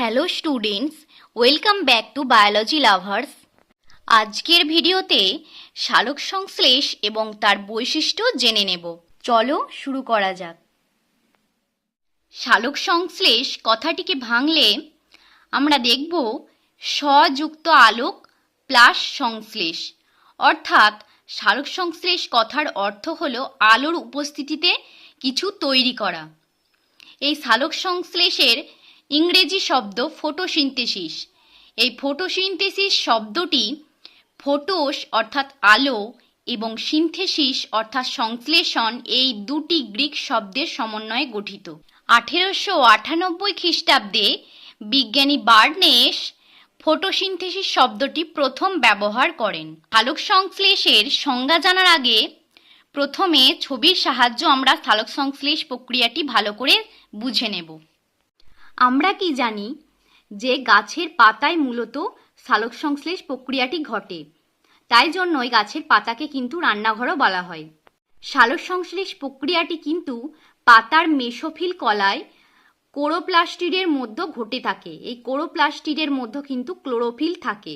Hello students welcome back to biology lovers আজকের ভিডিওতে সালোক সংশ্লেষ এবং তার বৈশিষ্ট্য জেনে নেব। চলো শুরু করা যাক। সালোক সংশ্লেষ কথাটিকে ভাঙলে আমরা দেখব স্বযুক্ত আলোক প্লাস সংশ্লেষ। অর্থাৎ সালোক সংশ্লেষ কথার অর্থ হলো আলোর উপস্থিতিতে কিছু তৈরি করা। এই সালোক সংশ্লেষের ইংরেজি শব্দ ফটোসিনথেসিস। এই ফটোসিনথেসিস শব্দটি ফোটোস অর্থাৎ আলো এবং সিনথেসিস অর্থাৎ সংশ্লেষণ এই দুটি গ্রিক শব্দের সমন্বয়ে গঠিত। আঠেরোশো আটানব্বই খ্রিস্টাব্দে বিজ্ঞানী বার্নেস ফটোসিনথেসিস শব্দটি প্রথম ব্যবহার করেন। আলোক সংশ্লেষের সংজ্ঞা জানার আগে প্রথমে ছবির সাহায্য আমরা সালোক সংশ্লেষ প্রক্রিয়াটি ভালো করে বুঝে নেব। আমরা কি জানি যে গাছের পাতায় মূলত সালোক সংশ্লেষ প্রক্রিয়াটি ঘটে। তাই জন্যই গাছের পাতাকে কিন্তু রান্নাঘরও বলা হয়। সালোক সংশ্লেষ প্রক্রিয়াটি কিন্তু পাতার মেসোফিল কলায় কোরোপ্লাস্টিডের মধ্যে ঘটে থাকে। এই কোরোপ্লাস্টিডের মধ্যে কিন্তু ক্লোরোফিল থাকে।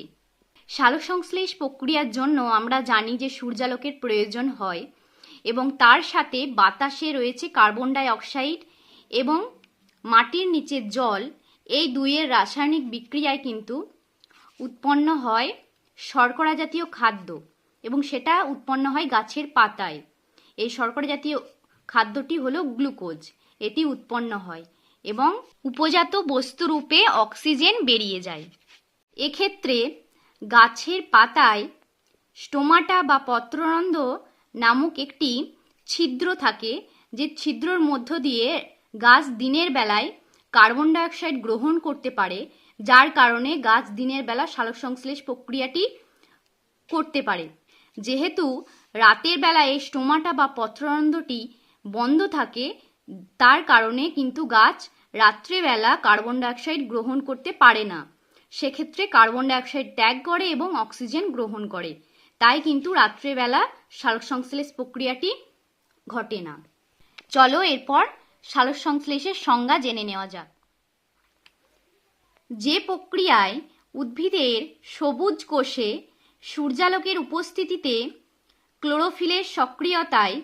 সালোক সংশ্লেষ প্রক্রিয়ার জন্য আমরা জানি যে সূর্যালোকের প্রয়োজন হয় এবং তার সাথে বাতাসে রয়েছে কার্বন ডাই অক্সাইড এবং মাটির নিচে জল এই দুইয়ের রাসায়নিক বিক্রিয়ায় কিন্তু উৎপন্ন হয় শর্করা জাতীয় খাদ্য এবং সেটা উৎপন্ন হয় গাছের পাতায়। এই শর্করা জাতীয় খাদ্যটি হলো গ্লুকোজ। এটি উৎপন্ন হয় এবং উপজাত বস্তুরূপে অক্সিজেন বেরিয়ে যায়। এক্ষেত্রে গাছের পাতায় স্টোমাটা বা পত্ররন্ধ্র নামক একটি ছিদ্র থাকে, যে ছিদ্রর মধ্য দিয়ে গাছ দিনের বেলায় কার্বন ডাইঅক্সাইড গ্রহণ করতে পারে, যার কারণে গাছ দিনের বেলা সালোক সংশ্লেষ প্রক্রিয়াটি করতে পারে। যেহেতু রাতের বেলায় এই স্টোমাটা বা পত্ররন্ধ্রটি বন্ধ থাকে, তার কারণে কিন্তু গাছ রাত্রেবেলা কার্বন ডাইঅক্সাইড গ্রহণ করতে পারে না। সেক্ষেত্রে কার্বন ডাইঅক্সাইড ত্যাগ করে এবং অক্সিজেন গ্রহণ করে। তাই কিন্তু রাত্রেবেলা সালোক সংশ্লেষ প্রক্রিয়াটি ঘটে না। চলো এরপর সালোক সংশ্লেষের সংজ্ঞা জেনে নেওয়া যাক। যে প্রক্রিয়ায় উদ্ভিদের সবুজ কোষে সূর্যালোকের উপস্থিতিতে ক্লোরোফিলের সক্রিয়তায়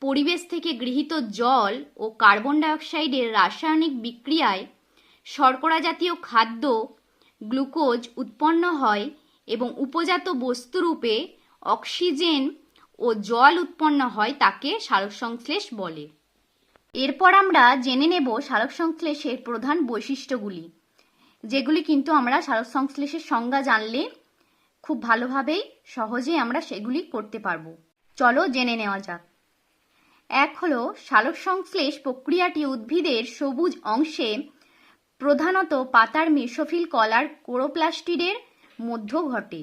পরিবেশ থেকে গৃহীত জল ও কার্বন ডাইঅক্সাইডের রাসায়নিক বিক্রিয়ায় শর্করা জাতীয় খাদ্য গ্লুকোজ উৎপন্ন হয় এবং উপজাত বস্তুরূপে অক্সিজেন ও জল উৎপন্ন হয় তাকে সালোকসংশ্লেষ বলে। এরপর আমরা জেনে নেব সালোক সংশ্লেষের প্রধান বৈশিষ্ট্যগুলি, যেগুলি কিন্তু আমরা সালোক সংশ্লেষের সংজ্ঞা জানলে খুব ভালোভাবেই সহজে আমরা সেগুলি করতে পারব। চলো জেনে নেওয়া যাক। এক হলো সালোক সংশ্লেষ প্রক্রিয়াটি উদ্ভিদের সবুজ অংশে প্রধানত পাতার মেসোফিল কলার কোরোপ্লাস্টিডের মধ্য ঘটে।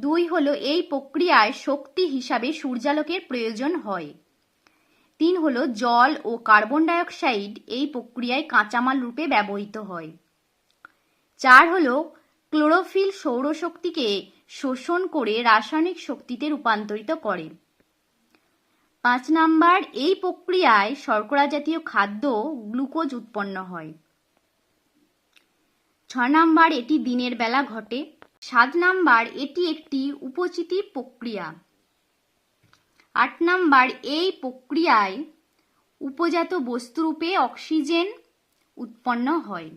দুই হলো, এই প্রক্রিয়ায় শক্তি হিসাবে সূর্যালোকের প্রয়োজন হয়। তিন হলো জল ও কার্বন ডাইঅক্সাইড এই প্রক্রিয়ায় কাঁচামাল রূপে ব্যবহৃত হয়। চার হলো ক্লোরোফিল সৌরশক্তিকে শোষণ করে রাসায়নিক শক্তিতে রূপান্তরিত করে। পাঁচ নাম্বার, এই প্রক্রিয়ায় শর্করা জাতীয় খাদ্য গ্লুকোজ উৎপন্ন হয়। ছ নাম্বার, এটি দিনের বেলা ঘটে। সাত নাম্বার, এটি একটি উপচিতি প্রক্রিয়া। আট নাম্বার এই প্রক্রিয়ায় উপজাত বস্তুরূপে অক্সিজেন উৎপন্ন হয়।